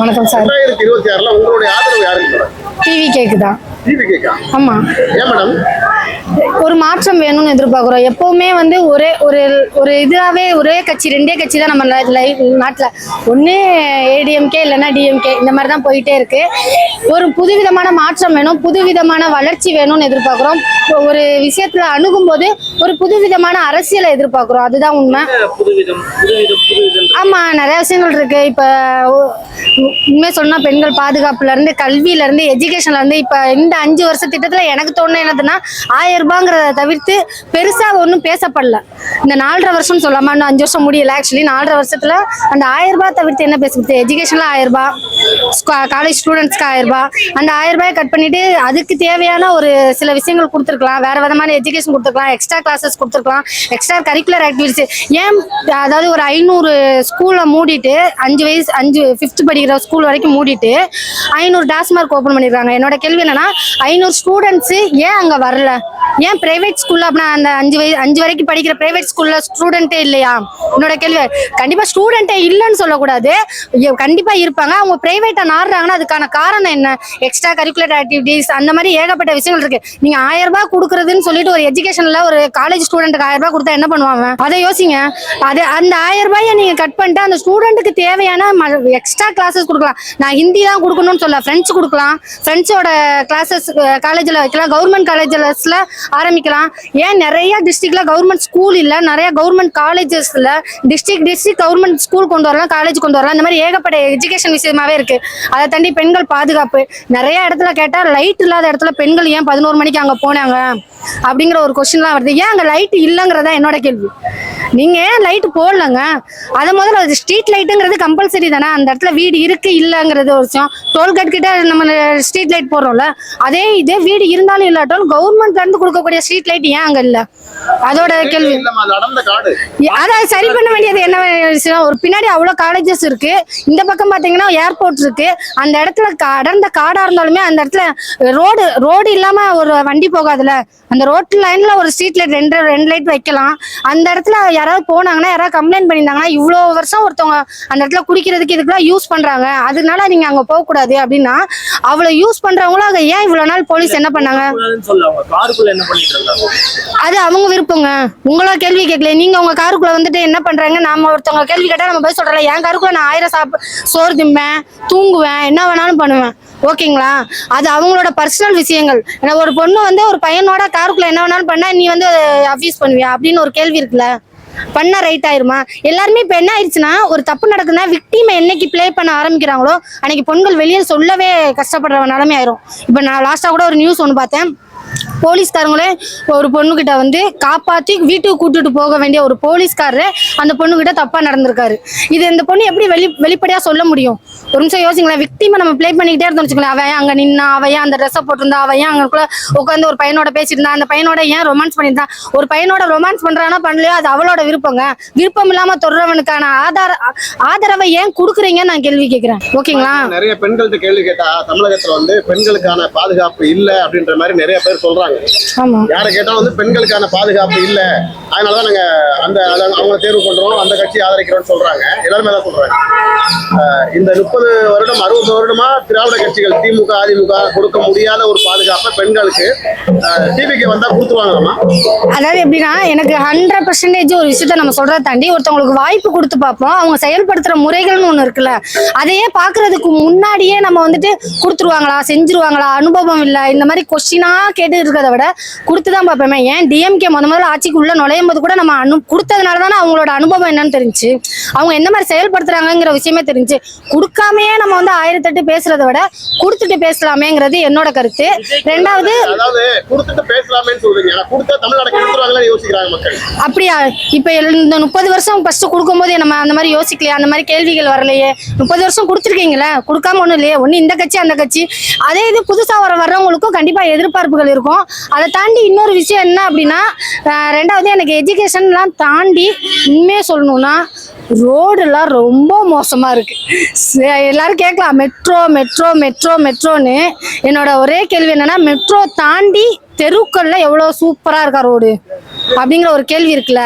வணக்கம் சார். ரெண்டாயிரத்தி இருபத்தி ஆறுல உங்களுடைய ஆதரவு யாருக்கு டிவி கேக்கு தான். டிவி கேக்கா ஆமா. ஏன் மேடம்? ஒரு மாற்றம் வேணும்னு எதிர்பார்க்குறோம். எப்பவுமே வந்து ஒரே ஒரு ஒரு இதாவே ஒரே கட்சி ரெண்டே கட்சி தான் நம்ம நாட்டில். ஒன்று ஏடிஎம்கே இல்லைன்னா டிஎம்கே இந்த மாதிரி தான் போயிட்டே இருக்கு. ஒரு புதுவிதமான மாற்றம் வேணும் புதுவிதமான வளர்ச்சி வேணும்னு எதிர்பார்க்குறோம். ஒரு விஷயத்துல அணுகும் போது ஒரு புதுவிதமான அரசியலை எதிர்பார்க்குறோம். அதுதான் உண்மை. புதுவிதம்? புதுவிதம் புதுவிதம் ஆமா நிறைய விஷயங்கள் இருக்கு. இப்ப உ- உண்மையை சொன்னா பெண்கள் பாதுகாப்புல இருந்து கல்வியில இருந்து எஜுகேஷன்ல இருந்து இப்ப இந்த அஞ்சு வருஷ திட்டத்துல எனக்கு தோணுன என்னதுன்னா ஆயிரம் ரூபாங்கிறத தவிர்த்து பெருசாக ஒன்றும் பேசப்படல. இந்த நாலரை வருஷம் சொல்லாம இன்னும் அஞ்சு வருஷம் முடியல ஆக்சுவலி நாலரை வருஷத்தில் அந்த ஆயிரம் ரூபாய் தவிர்த்து என்ன பேசுறது எஜுகேஷனில் ஆயிரம் ரூபாய். காலேஜ் ஸ்டூடெண்ட்ஸ்க்கு ஆயிரம் ரூபாய் அந்த ஆயிரம் ரூபாய் கட் பண்ணிட்டு அதுக்கு தேவையான ஒரு சில விஷயங்கள் கொடுத்துருக்கலாம். வேற விதமான எஜுகேஷன் கொடுத்துருக்கலாம். எக்ஸ்ட்ரா கிளாஸஸ் கொடுத்துருக்கலாம். எக்ஸ்ட்ரா கரிக்குலர் ஆக்டிவிட்டிஸ் ஏன் அதாவது ஒரு ஐநூறு ஸ்கூலை மூடிட்டு அஞ்சு வயசு அஞ்சு ஃபிஃப்த் படிக்கிற ஸ்கூல் வரைக்கும் மூடிட்டு ஐநூறு டாஸ்மார்க் ஓப்பன் பண்ணிருக்காங்க. என்னோட கேள்வி என்னன்னா ஐநூறு ஸ்டூடெண்ட்ஸ் ஏன் அங்க வரல? ஏன் பிரைவேட் ஸ்கூல்ல அப்படின்னா அந்த அஞ்சு வயசு அஞ்சு வரைக்கும் படிக்கிற பிரைவேட் ஸ்கூல்ல ஸ்டூடெண்ட்டே இல்லையா? என்னோட கேள்வி. கண்டிப்பா ஸ்டூடெண்ட்டே இல்லைன்னு சொல்லக்கூடாது. கண்டிப்பா இருப்பாங்க. அவங்க பிரைவேட்டா நாடுறாங்கன்னா அதுக்கான காரணம் என்ன? எக்ஸ்ட்ரா கரிக்குலர் ஆக்டிவிட்டிஸ் அந்த மாதிரி ஏகப்பட்ட விஷயங்கள் இருக்கு. நீங்க ஆயிரம் ரூபாய் கொடுக்குறதுன்னு சொல்லிட்டு ஒரு எஜுகேஷன்ல ஒரு காலேஜ் ஸ்டூடெண்ட்டுக்கு ஆயிரம் ரூபாய் கொடுத்தா என்ன பண்ணுவாங்க? அதை யோசிங்க. அது அந்த ஆயிரம் ரூபாயை நீங்க கட் பண்ணிட்டு அந்த ஸ்டூடெண்ட்டுக்கு தேவையான எக்ஸ்ட்ரா கிளாஸஸ் கொடுக்கலாம். நான் ஹிந்தி தான் கொடுக்கணும்னு சொல்ல ஃப்ரெண்ட்ஸ் கொடுக்கலாம். ஃப்ரெண்ட்ஸோட கிளாஸஸ் காலேஜில் வைக்கலாம். கவர்மெண்ட் காலேஜஸ்ல ஆரம்பிக்கலாம். ஏன் நிறைய டிஸ்ட்ரிக்ட்ல கவர்மெண்ட் ஸ்கூல் இல்ல நிறைய கவர்மெண்ட் காலேஜஸ்ல டிஸ்ட்ரிக்ட் டிஸ்ட்ரிக்ட் கவர்மெண்ட் ஸ்கூல் கொண்டு வரலாம் காலேஜ் கொண்டு வரலாம். இந்த மாதிரி ஏகப்பட்ட எஜுகேஷன் விஷயமாவே இருக்கு. அதை தாண்டி பெண்கள் பாதுகாப்பு. நிறைய இடத்துல கேட்டா லைட் இல்லாத இடத்துல பெண்கள் ஏன் பதினோரு மணிக்கு அங்க போனாங்க? அப்படிங்கிற ஒரு கொஸ்டின்லாம் வருது. ஏன் அங்க லைட் இல்லைங்கிறதா என்னோட கேள்வி. நீங்க ஏன் லைட் போடலங்க? அதை முதல்ல அது ஸ்ட்ரீட் லைட்டுங்கிறது கம்பல்சரி தானே. அந்த இடத்துல வீடு இருக்கு இல்லைங்கிறது ஒரு விஷயம். டோல்கேட் கிட்ட நம்ம ஸ்ட்ரீட் லைட் போடுறோம்ல அதே இதே வீடு இருந்தாலும் இல்லாட்டாலும் கவர்மெண்ட்ல இருந்து கொடுக்கக்கூடிய ஸ்ட்ரீட் லைட் ஏன் அங்க இல்ல? அதோட கேள்வி. அதை சரி பண்ண வேண்டியது என்ன விஷயம்? ஒரு பின்னாடி அவ்வளவு காலேஜஸ் இருக்கு. இந்த பக்கம் பாத்தீங்கன்னா ஏர்போர்ட் இருக்கு அந்த இடத்துல அடர்ந்த காடா இருந்தாலுமே அந்த இடத்துல ரோடு ரோடு இல்லாம ஒரு வண்டி போகாதுல அந்த ரோட் லைன்ல ஒரு ஸ்ட்ரீட் லைட் ரெண்டு ரெண்டு லைட் வைக்கலாம். அந்த இடத்துல யாராவது போனாங்கன்னா யாராவது கம்ப்ளைண்ட் பண்ணியிருந்தாங்கன்னா இவ்வளோ வருஷம் ஒருத்தவங்க அந்த இடத்துல குடிக்கிறதுக்கு இதுக்கெல்லாம் யூஸ் பண்றாங்க. அதனால நீங்க அங்க போக கூடாது அப்படின்னா அவ்வளவு யூஸ் பண்றவங்களும் அங்க ஏன் இவ்வளவு நாள் போலீஸ் என்ன பண்ணாங்க? அது அவங்க விருப்பங்க. உங்களா கேள்வி கேட்கல நீங்க உங்க காருக்குள்ள வந்துட்டு என்ன பண்றாங்க? நாம ஒருத்தவங்க கேள்வி கேட்டா நம்ம பதில் சொல்றல என் காருக்குள்ள நான் ஆயிரம் சாப்பிட சோறு திம்பேன். தூங்குவேன் என்ன வேணாலும் பண்ணுவேன். ஓகேங்களா? அது அவங்களோட பர்சனல் விஷயங்கள். ஏன்னா ஒரு பொண்ணு வந்து ஒரு பையனோட காருக்குள்ள என்ன வேணாலும் பண்ணா நீ வந்து அபியூஸ் பண்ணுவியா? அப்படின்னு ஒரு கேள்வி இருக்குல்ல? பண்ண ரைட் ஆயிருமா? எல்லாருமே இப்ப என்ன ஆயிடுச்சுன்னா ஒரு தப்பு நடக்குதுன்னா விக்டிமை என்னைக்கு ப்ளே பண்ண ஆரம்பிக்கிறாங்களோ அன்னைக்கு பொண்கள் வெளியே சொல்லவே கஷ்டப்படுற நிலைமை ஆயிரும். இப்ப நான் லாஸ்டா கூட ஒரு நியூஸ் ஒன்று பார்த்தேன். போலீஸ்காரங்களே ஒரு பொண்ணுகிட்ட வந்து காப்பாத்தி வீட்டுக்கு கூட்டிட்டு போக வேண்டிய ஒரு போலீஸ்காரரு அந்த பொண்ணுகிட்ட தப்பா நடந்திருக்காரு. இது இந்த பொண்ணு எப்படி வெளி வெளிப்படையா சொல்ல முடியும்? ஒரு நிமிஷம் யோசிங்களேன். விக்டிமை நம்ம ப்ளே பண்ணிக்கிட்டே இருந்தோம் வச்சுக்கோங்களேன். அவன் அங்கே அங்க நின்னா அவன் அந்த ட்ரெஸ்ஸை போட்டிருந்தா அவன் ஏன் அங்கக்குள்ள உட்காந்து ஒரு பையனோட பேசிட்டு அந்த பையனோட ஏன் ரொமான்ஸ் பண்ணியிருந்தான் ஒரு பையனோட ரொமான்ஸ் பண்றானா பண்ணலையோ அது அவளோட விருப்பங்க. விருப்பம் இல்லாம தொடர்றவனுக்கான ஆதார ஆதரவை ஏன் கொடுக்குறீங்கன்னு நான் கேள்வி கேட்கிறேன். ஓகேங்களா? நிறைய பெண்கள்கிட்ட கேள்வி கேட்டா தமிழகத்துல வந்து பெண்களுக்கான பாதுகாப்பு இல்லை அப்படின்ற மாதிரி நிறைய பேர் சொல்றாங்க. யாரை கேட்டாலும் வந்து பெண்களுக்கான பாதுகாப்பு இல்ல. அதனாலதான் நாங்க அந்த அவங்க தேர்வு பண்றோம் அந்த கட்சி ஆதரிக்கிறோம்னு சொல்றாங்க. எல்லாருமே தான் சொல்றாங்க. இந்த முப்பது வருடம் அறுபது வருடமா திராவிட கட்சிகள் திமுக அதிமுக கொடுக்க முடியாத ஒரு பாதுகாப்பை பெண்களுக்கு டிவிக்கு வந்தா கொடுத்துருவாங்களாமா அதாவது எப்படின்னா எனக்கு ஹண்ட்ரட் பர்சன்டேஜ் ஒரு விஷயத்த நம்ம சொல்றத தாண்டி ஒருத்தவங்களுக்கு வாய்ப்பு கொடுத்து பார்ப்போம். அவங்க செயல்படுத்துற முறைகள்னு ஒண்ணு இருக்குல்ல அதையே பாக்குறதுக்கு முன்னாடியே நம்ம வந்துட்டு கொடுத்துருவாங்களா செஞ்சிருவாங்களா? அனுபவம் இல்ல. இந்த மாதிரி கொஸ்டினா கேட்டு இருக்கிறத விட கொடுத்து தான் பார்ப்போமே ஏன் டிஎம்கே முத முதல்ல ஆட்சிக்கு உள்ள நுழையும் போது கூட நம்ம அனு கொடுத்ததுனால தானே அவங்களோட அனுபவம் என்னன்னு தெரிஞ்சு அவங்க என்ன மாதிரி செயல்படுத்துறாங்கங்கிற விஷயமே தெரிஞ்சு கொடுக்காமயே நம்ம வந்து ஆயிரத்தெட்டு பேசுறதை விட கொடுத்துட்டு பேசலாமேங்கிறது என்னோட கருத்து. ரெண்டாவது அப்படியா? இப்ப இந்த முப்பது வருஷம் ஃபர்ஸ்ட் கொடுக்கும்போது நம்ம அந்த மாதிரி யோசிக்கலையா? அந்த மாதிரி கேள்விகள் வரலையே. முப்பது வருஷம் கொடுத்துருக்கீங்களே கொடுக்காம ஒண்ணும் இல்லையே. ஒண்ணு இந்த கட்சி அந்த கட்சி. அதே இது புதுசா வர வர்றவங்களுக்கும் கண்டிப்பா எதிர்பார்ப்புகள் இருக்கும். அதை தாண்டி இன்னொரு விஷயம் என்ன அப்படின்னா ரெண்டாவது எனக்கு எஜுகேஷன்லாம் தாண்டி உண்மையே சொல்லணும்னா ரோடெல்லாம் ரொம்ப மோசமாக இருக்குது எல்லோரும் கேட்கலாம் மெட்ரோ மெட்ரோ மெட்ரோ மெட்ரோன்னு என்னோட ஒரே கேள்வி என்னென்னா மெட்ரோ தாண்டி தெருக்கள்ல எவ்வளோ சூப்பரா இருக்கா ரோடு? அப்படிங்கிற ஒரு கேள்வி இருக்குல்ல.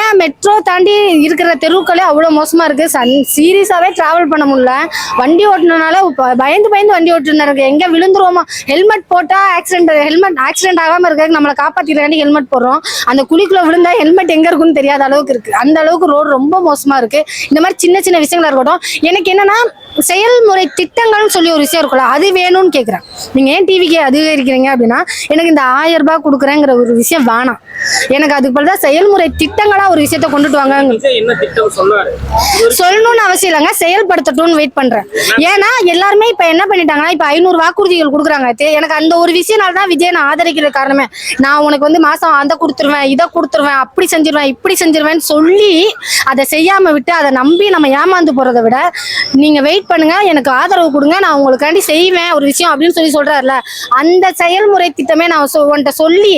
ஏன் மெட்ரோ தாண்டி இருக்கிற தெருக்களே அவ்வளோ மோசமா இருக்கு? சன் சீரியஸாவே டிராவல் பண்ண முடியல. வண்டி ஓட்டினால பயந்து பயந்து வண்டி ஓட்டுனாரு எங்க விழுந்துருவோமா? ஹெல்மெட் போட்டா ஆக்சிடென்ட் ஹெல்மெட் ஆக்சிடென்ட் ஆகாம இருக்க நம்மளை காப்பாத்திக்கிறேன் ஹெல்மெட் போடுறோம். அந்த குழிக்குள்ள விழுந்தா ஹெல்மெட் எங்க இருக்குன்னு தெரியாத அளவுக்கு இருக்கு. அந்த அளவுக்கு ரோடு ரொம்ப மோசமா இருக்கு. இந்த மாதிரி சின்ன சின்ன விஷயங்களா இருக்கட்டும். எனக்கு என்னன்னா செயல்முறை திட்டங்கள்னு சொல்லி ஒரு விஷயம் இருக்குல்ல அது வேணும்னு கேட்குறேன் நீங்கள் ஏன் டிவிக்கு அதிகரிக்கிறீங்க அப்படின்னா எனக்கு இந்த ஆயிரம் ரூபாய் கொடுக்குறேங்கிற ஒரு விஷயம் வேணாம். எனக்கு அதுக்கு பதிலா செயல்முறை திட்டங்களா ஒரு விஷயத்த கொண்டுட்டு வாங்க. சொல்லணும்னு அவசியம் இல்லைங்க செயல்படுத்தட்டும்னு வெயிட் பண்றேன். ஏன்னா எல்லாருமே இப்ப என்ன பண்ணிட்டாங்கன்னா இப்ப ஐநூறு வாக்குறுதிகள் கொடுக்குறாங்க. எனக்கு அந்த ஒரு விஷயனால தான் விஜய் நான் ஆதரிக்கிற காரணமே. நான் உனக்கு வந்து மாசம் அதை கொடுத்துருவேன் இதை கொடுத்துருவேன் அப்படி செஞ்சிருவேன் இப்படி செஞ்சிருவேன்னு சொல்லி அதை செய்யாம விட்டு அதை நம்பி நம்ம ஏமாந்து போறதை விட நீங்க வெயிட் பண்ணுங்க எனக்கு ஆதரவு கொடுங்க நான் உங்களுக்காண்டி செய்வேன் ஒரு விஷயம் அப்படின்னு சொல்லி சொல்றாருல அந்த செயல்முறை திட்டமே நான் உன்கிட்ட சொல்லி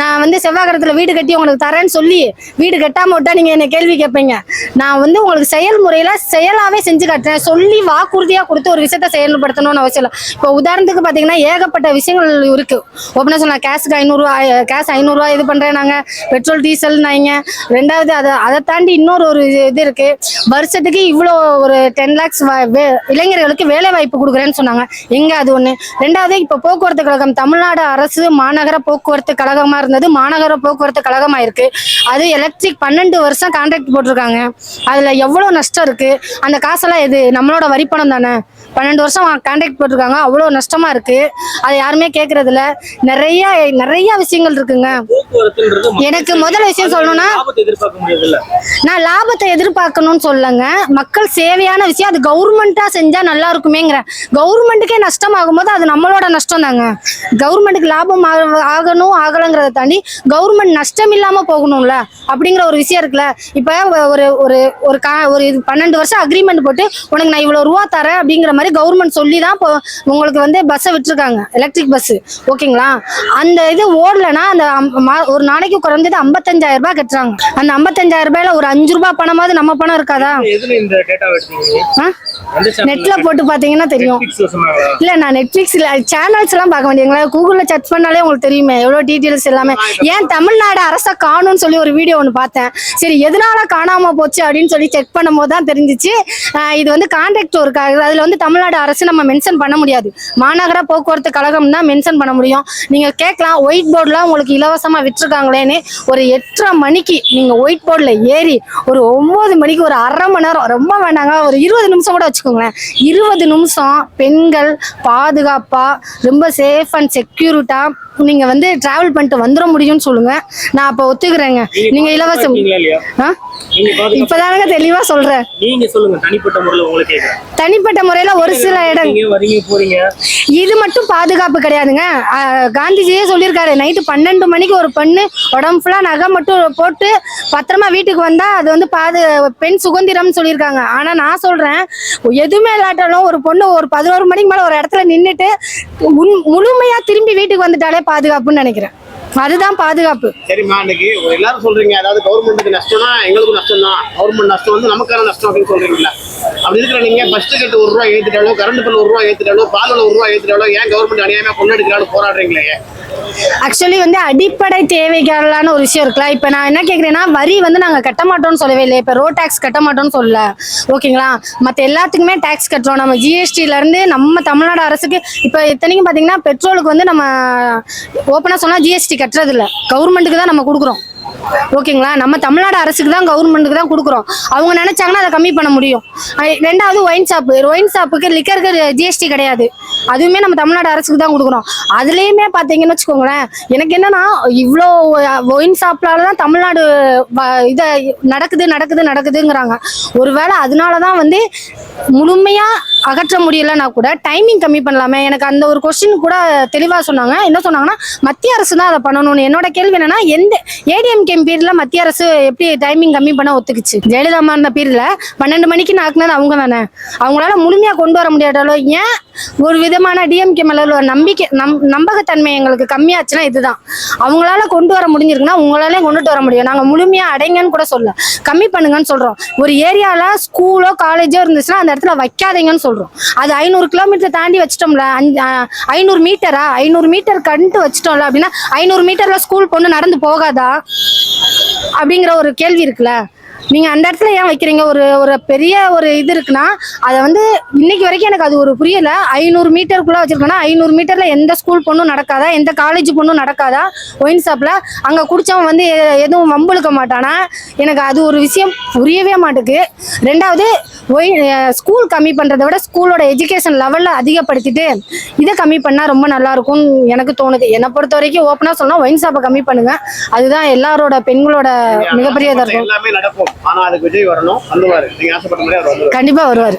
நான் வந்து செவ்வாய்க்கிரத்துல வீடு கட்டி உங்களுக்கு தரேன்னு சொல்லி வீடு கட்டாம விட்டா நீங்க என்ன கேள்வி கேட்பீங்க. நான் வந்து உங்களுக்கு செயல்முறையில செயலாவே செஞ்சு காட்டுறேன். சொல்லி வாக்குறுதியா கொடுத்து ஒரு விஷயத்த செயல்படுத்தணும்னு அவசியம் இல்லை. இப்போ உதாரணத்துக்கு பாத்தீங்கன்னா ஏகப்பட்ட விஷயங்கள் இருக்கு. ஓப்பனா சொல்லலாம் கேஸுக்கு ஐநூறுரூவா கேஸ் ஐநூறுரூவா இது பண்றேன் நாங்க. பெட்ரோல் டீசல் நாங்க. ரெண்டாவது அதை அதை தாண்டி இன்னொரு ஒரு இது இருக்கு. வருஷத்துக்கு இவ்வளோ ஒரு டென் லேக்ஸ் இளைஞர்களுக்கு வேலை வாய்ப்பு கொடுக்குறேன்னு சொன்னாங்க. எங்க அது ஒண்ணு? ரெண்டாவது இப்போ போக்குவரத்து கழகம் தமிழ்நாடு அரசு மாநகர போக்குவரத்து கழகமா இருந்தது. மாநகர போக்குவரத்து கழகமா இருக்கு அது எலக்ட்ரிக் பன்னெண்டு வருஷம் கான்ட்ராக்ட் போட்டிருக்காங்க. அதுல எவ்வளவு நஷ்டம் இருக்கு? அந்த காசெல்லாம் எது? நம்மளோட வரிப்பணம் தானே? பன்னெண்டு வருஷம் கான்ட்ராக்ட் போட்டிருக்காங்க. அவ்வளோ நஷ்டமா இருக்கு. அதை யாருமே கேட்கறது இல்ல நிறைய நிறைய விஷயங்கள் இருக்குங்க. எனக்கு முதல்ல விஷயம் சொல்லணும்னா நான் லாபத்தை எதிர்பார்க்கணும்னு சொல்லங்க மக்கள் சேவையான விஷயம் அது கவர்மெண்டா செஞ்சா நல்லா இருக்குமேங்கிறேன் கவர்மெண்ட்டுக்கே நஷ்டமாகும் போது அது நம்மளோட நஷ்டம் தாங்க. கவர்மெண்ட்டுக்கு லாபம் ஆக- ஆகணும் ஆகலைங்கிறத தாண்டி கவர்மெண்ட் நஷ்டம் இல்லாம போகணும்ல அப்படிங்கிற ஒரு விஷயம் இருக்குல்ல. இப்ப ஒரு ஒரு ஒரு ஒரு பன்னெண்டு வருஷம் அக்ரிமெண்ட் போட்டு உனக்கு நான் இவ்வளவு ரூபா தரேன் அப்படிங்கிற மாதிரி கவர்மெண்ட் சொல்லி தான் இப்போ உங்களுக்கு வந்து பஸ்ஸை விட்டுருக்காங்க. எலக்ட்ரிக் பஸ் ஓகேங்களா? அந்த இது ஓடலைன்னா அந்த ஒரு நாளைக்கு குறைஞ்சது ஐம்பத்தஞ்சாயிரம் ரூபாய் கட்டுறாங்க. அந்த ஐம்பத்தஞ்சாயிரம் ரூபாயில ஒரு அஞ்சு ரூபாய் பணமாவது நம்ம பணம் இருக்காதா? நெட்ல போட்டு பாத்தீங்கன்னா தெரியும். இல்ல நான் நெட்ஃபிளிக்ஸ்ல சேனல்ஸ் எல்லாம் பார்க்க மாட்டீங்களா கூகுள்ல சர்ச் பண்ணாலே உங்களுக்கு தெரியுமே எவ்வளவு டீடைல்ஸ் எல்லாமே. ஏன் தமிழ்நாடு அரச காணும்னு சொல்லி ஒரு வீடியோ ஒன்று பார்த்தேன். சரி எதனால காணாம போச்சு அப்படின்னு சொல்லி செக் பண்ணும்போது தான் தெரிஞ்சிச்சு இது வந்து கான்ட்ராக்ட் ஒர்க் ஆகுது அதுல வந்து தமிழ்நாடு அரசு நம்ம மென்ஷன் பண்ண முடியாது. மாநகர போக்குவரத்து கழகம் தான் மென்ஷன் பண்ண முடியும். நீங்க கேட்கலாம் ஒயிட் போர்டுலாம் உங்களுக்கு இலவசமா விட்டுருக்காங்களேன்னு ஒரு எட்டரை மணிக்கு நீங்க ஒயிட் போர்டில் ஏறி ஒரு ஒன்பது மணிக்கு ஒரு அரை மணி நேரம் ரொம்ப வேண்டாங்க ஒரு இருபது நிமிஷம் கூட வச்சுக்கோங்களேன். இருபது நிமிஷம் பெண்கள் பாதுகாப்பா ரொம்ப சேஃப் அண்ட் செக்யூரிட்டா நீங்க வந்து டிராவல் பண்ணிட்டு வந்துட முடியும்னு சொல்லுங்க. நான் அப்ப ஒத்துக்கிறேங்க. நீங்க இலவசம் இப்பதானங்க தெளிவா சொல்றேன். தனிப்பட்ட முறையில ஒரு சில இடம் இது மட்டும் பாதுகாப்பு கிடையாதுங்க. காந்திஜியே சொல்லியிருக்காரு நைட்டு பன்னெண்டு மணிக்கு ஒரு பெண்ணு உடம்பு ஃபுல்லா நகை மட்டும் போட்டு பத்திரமா வீட்டுக்கு வந்தா அது வந்து பாது பெண் சுதந்திரம்னு சொல்லியிருக்காங்க. ஆனா நான் சொல்றேன் எதுவுமே இல்லாட்டாலும் ஒரு பொண்ணு ஒரு பதினோரு மணிக்கு மேல ஒரு இடத்துல நின்றுட்டு முழுமையா திரும்பி வீட்டுக்கு வந்துட்டாலே பாதுகாப்புன்னு நினைக்கிறேன். அதுதான் பாதுகாப்பு. சரிம்மா இன்னைக்கு எல்லாரும் சொல்றீங்க அதாவது கவர்மெண்ட்டுக்கு நஷ்டம்னா எங்களுக்கும் நஷ்டம் தான் கவர்மெண்ட் நஷ்டம் வந்து நமக்கான நஷ்டம் அப்படின்னு சொல்றீங்களா அப்படி இருக்கிற நீங்க ஃபர்ஸ்ட் கட்டு ஒரு ரூபா ஏத்திட்டாலோ கரண்ட் பில் ஒரு ரூபா ஏத்திட்டாலோ பால் ஒரு ரூபா ஏத்திட்டாலோ ஏன் கவர்மெண்ட் அநியாயமா கொண்டாடுக்கிறாலும் போராடுறீங்களே? ஆக்சுவலி வந்து அடிப்படை தேவைகளான ஒரு விஷயம் இருக்குல்ல. இப்போ நான் என்ன கேட்குறேன்னா வரி வந்து நாங்கள் கட்ட மாட்டோம்னு சொல்லவே இல்லை இப்போ ரோட் டேக்ஸ் கட்ட மாட்டோம்னு சொல்லல. ஓகேங்களா? மற்ற எல்லாத்துக்குமே டேக்ஸ் கட்டுறோம். நம்ம ஜிஎஸ்டில இருந்து நம்ம தமிழ்நாடு அரசுக்கு இப்போ இத்தனைக்கும் பார்த்தீங்கன்னா பெட்ரோலுக்கு வந்து நம்ம ஓப்பனாக சொன்னால் ஜிஎஸ்டி கட்டுறது இல்லை கவர்மெண்ட்டுக்கு தான் நம்ம கொடுக்குறோம். ஓகேங்களா நம்ம தமிழ்நாடு அரசுக்கு தான் கவர்மெண்ட்டுக்கு தான் கொடுக்குறோம். அவங்க நினைச்சாங்கன்னா அதை கம்மி பண்ண முடியும். ரெண்டாவது ஒயின் ஷாப்பு ஒயின் ஷாப்புக்கு லிக்கருக்கு ஜிஎஸ்டி கிடையாது. அதுவுமே நம்ம தமிழ்நாடு அரசுக்கு தான் கொடுக்குறோம். அதுலேயுமே பார்த்தீங்கன்னு வச்சுக்கோங்களேன் எனக்கு என்னன்னா இவ்வளோ ஒயின் ஷாப்லால தான் தமிழ்நாடு வ- இதை நடக்குது நடக்குது நடக்குதுங்கிறாங்க. ஒருவேளை அதனால தான் வந்து முழுமையாக அகற்ற முடியலன்னா கூட டைமிங் கம்மி பண்ணலாமே. எனக்கு அந்த ஒரு கொஸ்டின் கூட தெளிவாக சொன்னாங்க. என்ன சொன்னாங்கன்னா மத்திய அரசு தான் அதை பண்ணணும்னு. என்னோட கேள்வி என்னன்னா எந்த ஏடிஎம்கே பீரியட்ல மத்திய அரசு எப்படி டைமிங் கம்மி பண்ண ஒத்துக்குச்சு? ஜெயலலிதா இருந்த பீரியட்ல பன்னெண்டு மணிக்கு நாக்குனது அவங்க தானே. அவங்களால முழுமையா கொண்டு வர முடியாட்டாலும் ஏன் ஒரு விதமான டிஎம்கே மேல உள்ள நம்பிக்கை நம் நம்பகத்தன்மை எங்களுக்கு கம்மியாச்சுன்னா இதுதான். அவங்களால கொண்டு வர முடிஞ்சிருக்குன்னா உங்களாலே கொண்டுட்டு வர முடியும். நாங்க முழுமையா அடைங்கன்னு கூட சொல்ல கம்மி பண்ணுங்கன்னு சொல்றோம். ஒரு ஏரியால ஸ்கூலோ காலேஜோ இருந்துச்சுன்னா அந்த இடத்துல வைக்காதீங்கன்னு சொல்றோம். அது ஐநூறு கிலோமீட்டர் தாண்டி வச்சிட்டோம்ல அஞ்சு- ஐநூறு மீட்டரா ஐநூறு மீட்டர் கண்டு வச்சிட்டோம்ல அப்படின்னா ஐநூறு மீட்டர்ல ஸ்கூல் பொண்ணு நடந்து போகாதா? அப்படிங்கிற ஒரு கேள்வி இருக்குல்ல. நீங்க அந்த இடத்துல ஏன் வைக்கிறீங்க? ஒரு ஒரு பெரிய ஒரு இது இருக்குன்னா அதை வந்து இன்னைக்கு வரைக்கும் எனக்கு அது ஒரு புரியல. ஐநூறு மீட்டருக்குள்ள வச்சிருக்கோம்னா ஐநூறு மீட்டர்ல எந்த ஸ்கூல் பொண்ணும் நடக்காதா? எந்த காலேஜ் பொண்ணும் நடக்காதா? ஒயின் ஷாப்ல அங்க குடிச்சவன் வந்து எ- எதுவும் வம்புழுக்க மாட்டானா? எனக்கு அது ஒரு விஷயம் புரியவே மாட்டுக்கு. ரெண்டாவது ஒய் ஸ்கூல் கம்மி பண்றதை விட ஸ்கூலோட எஜுகேஷன் லெவல்ல அதிகப்படுத்திட்டு இதை கம்மி பண்ணா ரொம்ப நல்லா இருக்கும்னு எனக்கு தோணுது. என்னை பொறுத்த வரைக்கும் ஓப்பனா சொன்னா ஒயின் ஷாப்பை கம்மி பண்ணுங்க. அதுதான் எல்லாரோட பெண்களோட மிகப்பெரிய இருக்கும் எல்லாமே நடக்கும். ஆனா அதுக்கு விஜய் வரணும் வந்துவாரு நீங்க ஆசைப்பட்ட மாதிரி அவர் வந்துருவாரு. கண்டிப்பா வருவாரு.